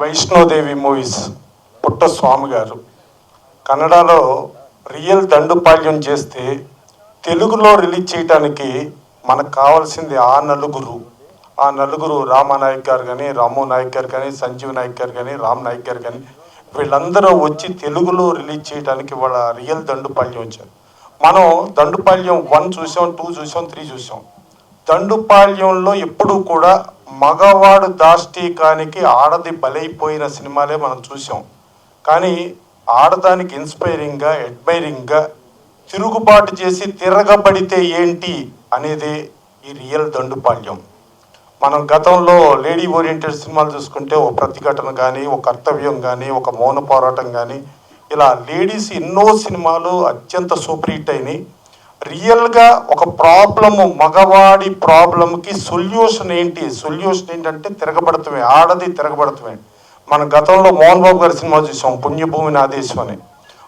Vaishno Devi movies Puttaswamy గారు. కన్నడలో real Dandupalyam చేస్తే తెలుగులో రిలీజ్ చేయడానికి మనకు కావాల్సింది ఆ నలుగురు. ఆ నలుగురు రామానాయక్ గారు కానీ రాము నాయక్ గారు కానీ సంజీవ్ నాయక్ గారు కానీ రామ్ నాయక్ గారు కానీ వీళ్ళందరూ వచ్చి తెలుగులో రిలీజ్ చేయడానికి వాళ్ళ రియల్ దండుపాల్యం వచ్చారు. మనం దండుపాల్యం వన్ చూసాం టూ చూసాం త్రీ చూసాం. దండుపాల్యంలో ఎప్పుడూ కూడా మగవాడు దాష్టీకానికి ఆడది బలైపోయిన సినిమాలే మనం చూసాం కానీ ఆడదానికి ఇన్స్పైరింగ్గా అడ్మైరింగ్గా తిరుగుబాటు చేసి తిరగబడితే ఏంటి అనేది ఈ రియల్ దండుపాళ్యం మనం గతంలో లేడీ ఓరియంటెడ్ సినిమాలు చూసుకుంటే ఒక ప్రతిఘటన కానీ ఒక కర్తవ్యం కానీ ఒక మౌన పోరాటం కానీ ఇలా లేడీస్ ఎన్నో సినిమాలు అత్యంత సూపర్ హిట్ అయినాయి. రియల్గా ఒక ప్రాబ్లము మగవాడి ప్రాబ్లంకి సొల్యూషన్ ఏంటి? సొల్యూషన్ ఏంటంటే తిరగబడతమే ఆడది తిరగబడతమే. మన గతంలో మోహన్ బాబు గారి సినిమా చూసాం పుణ్యభూమి ఆదేశం అని.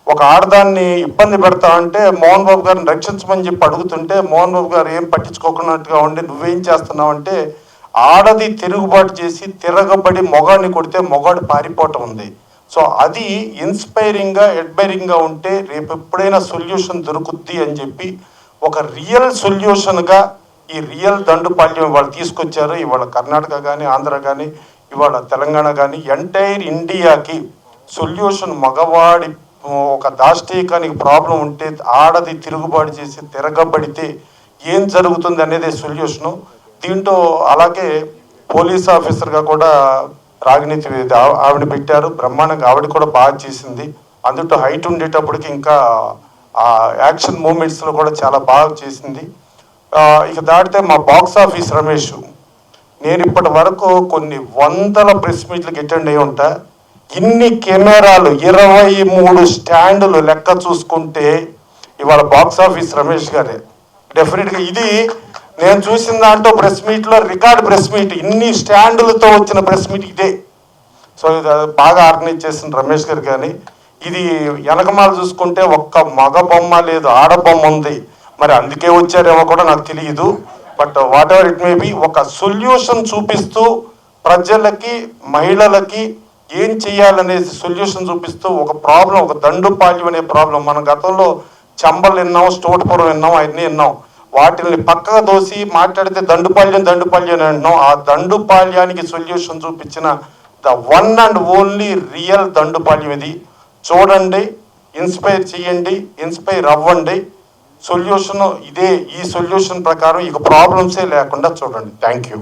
ఒక ఆడదాన్ని ఇబ్బంది పెడతా అంటే మోహన్ బాబు గారిని రక్షించమని చెప్పి అడుగుతుంటే మోహన్ బాబు గారు ఏం పట్టించుకోకున్నట్టుగా ఉండి నువ్వేం చేస్తున్నావు అంటే ఆడది తిరుగుబాటు చేసి తిరగబడి మొగాడిని కొడితే మొగాడు పారిపోవటం ఉంది. సో అది ఇన్స్పైరింగ్గా ఎడ్బైరింగ్గా ఉంటే రేపు ఎప్పుడైనా సొల్యూషన్ దొరుకుద్ది అని చెప్పి ఒక రియల్ సొల్యూషన్గా ఈ రియల్ దండుపాల్యం ఇవాళ తీసుకొచ్చారు. ఇవాళ కర్ణాటక కానీ ఆంధ్ర కానీ ఇవాళ తెలంగాణ కానీ ఎంటైర్ ఇండియాకి సొల్యూషన్ మగవాడి ఒక దాష్టీకానికి ప్రాబ్లం ఉంటే ఆడది తిరుగుబాటు చేసి తిరగబడితే ఏం జరుగుతుంది అనేది సొల్యూషను దీంట్లో అలాగే పోలీస్ ఆఫీసర్గా కూడా రాగిణితి ఆవిడ పెట్టారు. బ్రహ్మాండంగా ఆవిడ కూడా బాగా చేసింది. అందులో హైట్ ఉండేటప్పటికి ఇంకా ఆ యాక్షన్ మూమెంట్స్లో కూడా చాలా బాగా చేసింది. ఇక దాటితే మా బాక్స్ ఆఫీస్ రమేష్. నేను ఇప్పటి వరకు కొన్ని వందల ప్రెస్ మీట్లకు అటెండ్ అయి ఉంటా. ఇన్ని కెమెరాలు ఇరవై మూడు స్టాండ్లు లెక్క చూసుకుంటే ఇవాళ బాక్స్ ఆఫీస్ రమేష్ గారే. డెఫినెట్గా ఇది నేను చూసిన దాంట్లో ప్రెస్ మీట్లో రికార్డ్ ప్రెస్ మీట్ ఇన్ని స్టాండులతో వచ్చిన ప్రెస్ మీట్ ఇదే. సో ఇది బాగా ఆర్గనైజ్ చేసిన రమేష్ గారు కానీ ఇది వెనకమాల చూసుకుంటే ఒక్క మగ బొమ్మ లేదు ఆడ బొమ్మ ఉంది. మరి అందుకే వచ్చారేమో కూడా నాకు తెలియదు. But whatever it may be ఒక సొల్యూషన్ చూపిస్తూ ప్రజలకి మహిళలకి ఏం చేయాలనేది సొల్యూషన్ చూపిస్తూ ఒక ప్రాబ్లం ఒక దండుపాల్యం అనే ప్రాబ్లం మన గతంలో చంబలు విన్నాం స్టోట్పురం విన్నాం అవన్నీ విన్నాం. వాటిని పక్కగా దోసి మాట్లాడితే దండుపాల్యం దండుపాల్యం అంటున్నాం. ఆ దండుపాల్యానికి సొల్యూషన్ చూపించిన the one and only real Dandupalyam ఇది. చూడండి ఇన్స్పైర్ చేయండి ఇన్స్పైర్ అవ్వండి. సొల్యూషన్ ఇదే ఈ సొల్యూషన్ ప్రకారం ఇక ప్రాబ్లమ్సే లేకుండా చూడండి. Thank you